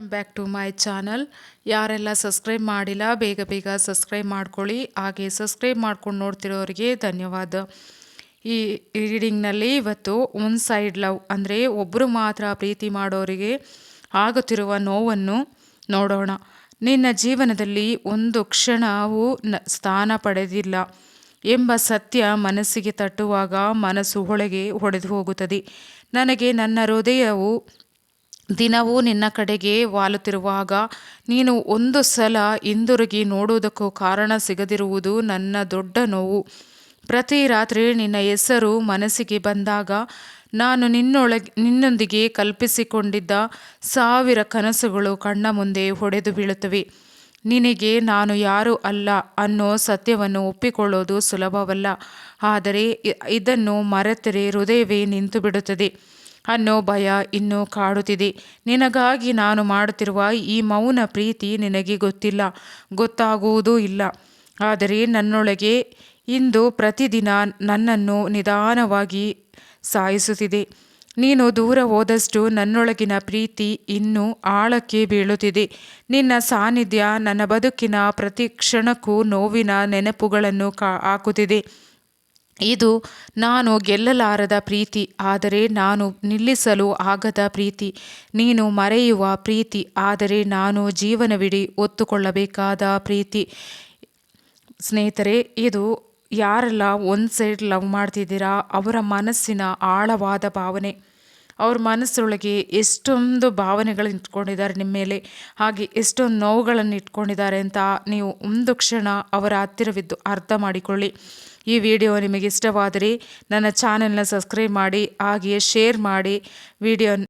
Back to my channel ಯಾರೆಲ್ಲ subscribe ಮಾಡಿಲ್ಲ, ಬೇಗ ಬೇಗ ಸಬ್ಸ್ಕ್ರೈಬ್ ಮಾಡ್ಕೊಳ್ಳಿ. ಹಾಗೆ ಸಬ್ಸ್ಕ್ರೈಬ್ ಮಾಡ್ಕೊಂಡು ನೋಡ್ತಿರೋರಿಗೆ ಧನ್ಯವಾದ. ಈ ರೀಡಿಂಗ್ನಲ್ಲಿ ಇವತ್ತು ಒನ್ ಸೈಡ್ ಲವ್ ಅಂದರೆ ಒಬ್ಬರು ಮಾತ್ರ ಪ್ರೀತಿ ಮಾಡೋರಿಗೆ ಆಗುತ್ತಿರುವ ನೋವನ್ನು ನೋಡೋಣ. ನಿನ್ನ ಜೀವನದಲ್ಲಿ ಒಂದು ಕ್ಷಣವೂ ನ, ಸ್ಥಾನ ಪಡೆದಿಲ್ಲ ಎಂಬ ಸತ್ಯ ಮನಸ್ಸಿಗೆ ತಟ್ಟುವಾಗ ಮನಸ್ಸು ಒಳಗೆ ಹೊಡೆದು ಹೋಗುತ್ತದೆ. ನನಗೆ ನನ್ನ ಹೃದಯವು ದಿನವೂ ನಿನ್ನ ಕಡೆಗೆ ವಾಲುತ್ತಿರುವಾಗ ನೀನು ಒಂದು ಸಲ ಹಿಂದಿರುಗಿ ನೋಡುವುದಕ್ಕೂ ಕಾರಣ ಸಿಗದಿರುವುದು ನನ್ನ ದೊಡ್ಡ ನೋವು. ಪ್ರತಿ ರಾತ್ರಿ ನಿನ್ನ ಹೆಸರು ಮನಸ್ಸಿಗೆ ಬಂದಾಗ ನಾನು ನಿನ್ನೊಳಗೆ ನಿನ್ನೊಂದಿಗೆ ಕಲ್ಪಿಸಿಕೊಂಡಿದ್ದ ಸಾವಿರ ಕನಸುಗಳು ಕಣ್ಣ ಮುಂದೆ ಹೊಡೆದು ಬೀಳುತ್ತವೆ. ನಿನಗೆ ನಾನು ಯಾರು ಅಲ್ಲ ಅನ್ನೋ ಸತ್ಯವನ್ನು ಒಪ್ಪಿಕೊಳ್ಳೋದು ಸುಲಭವಲ್ಲ. ಆದರೆ ಇದನ್ನು ಮರೆತರೆ ಹೃದಯವೇ ನಿಂತು ಬಿಡುತ್ತದೆ ಅನ್ನೋ ಭಯ ಇನ್ನೂ ಕಾಡುತ್ತಿದೆ. ನಿನಗಾಗಿ ನಾನು ಮಾಡುತ್ತಿರುವ ಈ ಮೌನ ಪ್ರೀತಿ ನಿನಗೆ ಗೊತ್ತಿಲ್ಲ, ಗೊತ್ತಾಗುವುದೂ ಇಲ್ಲ. ಆದರೆ ನನ್ನೊಳಗೆ ಇಂದು ಪ್ರತಿದಿನ ನನ್ನನ್ನು ನಿಧಾನವಾಗಿ ಸಾಯಿಸುತ್ತಿದೆ. ನೀನು ದೂರ ಹೋದಷ್ಟು ನನ್ನೊಳಗಿನ ಪ್ರೀತಿ ಇನ್ನೂ ಆಳಕ್ಕೆ ಬೀಳುತ್ತಿದೆ. ನಿನ್ನ ಸಾನ್ನಿಧ್ಯ ನನ್ನ ಬದುಕಿನ ಪ್ರತಿ ಕ್ಷಣಕ್ಕೂ ನೋವಿನ ನೆನಪುಗಳನ್ನು ಕಾ, ಹಾಕುತ್ತಿದೆ. ಇದು ನಾನು ಗೆಲ್ಲಲಾರದ ಪ್ರೀತಿ, ಆದರೆ ನಾನು ನಿಲ್ಲಿಸಲು ಆಗದ ಪ್ರೀತಿ. ನೀನು ಮರೆಯುವ ಪ್ರೀತಿ, ಆದರೆ ನಾನು ಜೀವನವಿಡೀ ಒತ್ತುಕೊಳ್ಳಬೇಕಾದ ಪ್ರೀತಿ. ಸ್ನೇಹಿತರೆ, ಇದು ಯಾರೆಲ್ಲ ಒಂದು ಸೈಡ್ ಲವ್ ಮಾಡ್ತಿದ್ದೀರಾ, ಅವರ ಮನಸ್ಸಿನ ಆಳವಾದ ಭಾವನೆ. ಅವ್ರ ಮನಸ್ಸೊಳಗೆ ಎಷ್ಟೊಂದು ಭಾವನೆಗಳನ್ನ ಇಟ್ಕೊಂಡಿದ್ದಾರೆ ನಿಮ್ಮ ಮೇಲೆ. ಹಾಗೆ ಎಷ್ಟೊಂದು ನೋವುಗಳನ್ನು ಇಟ್ಕೊಂಡಿದ್ದಾರೆ ಅಂತ ನೀವು ಒಂದು ಕ್ಷಣ ಅವರ ಹತ್ತಿರವಿದ್ದು ಅರ್ಥ ಮಾಡಿಕೊಳ್ಳಿ. ಈ ವಿಡಿಯೋ ನಿಮಗೆ ಇಷ್ಟವಾದರೆ ನನ್ನ ಚಾನೆಲ್ನ ಸಬ್ಸ್ಕ್ರೈಬ್ ಮಾಡಿ, ಹಾಗೆಯೇ ಶೇರ್ ಮಾಡಿ. ವಿಡಿಯೋ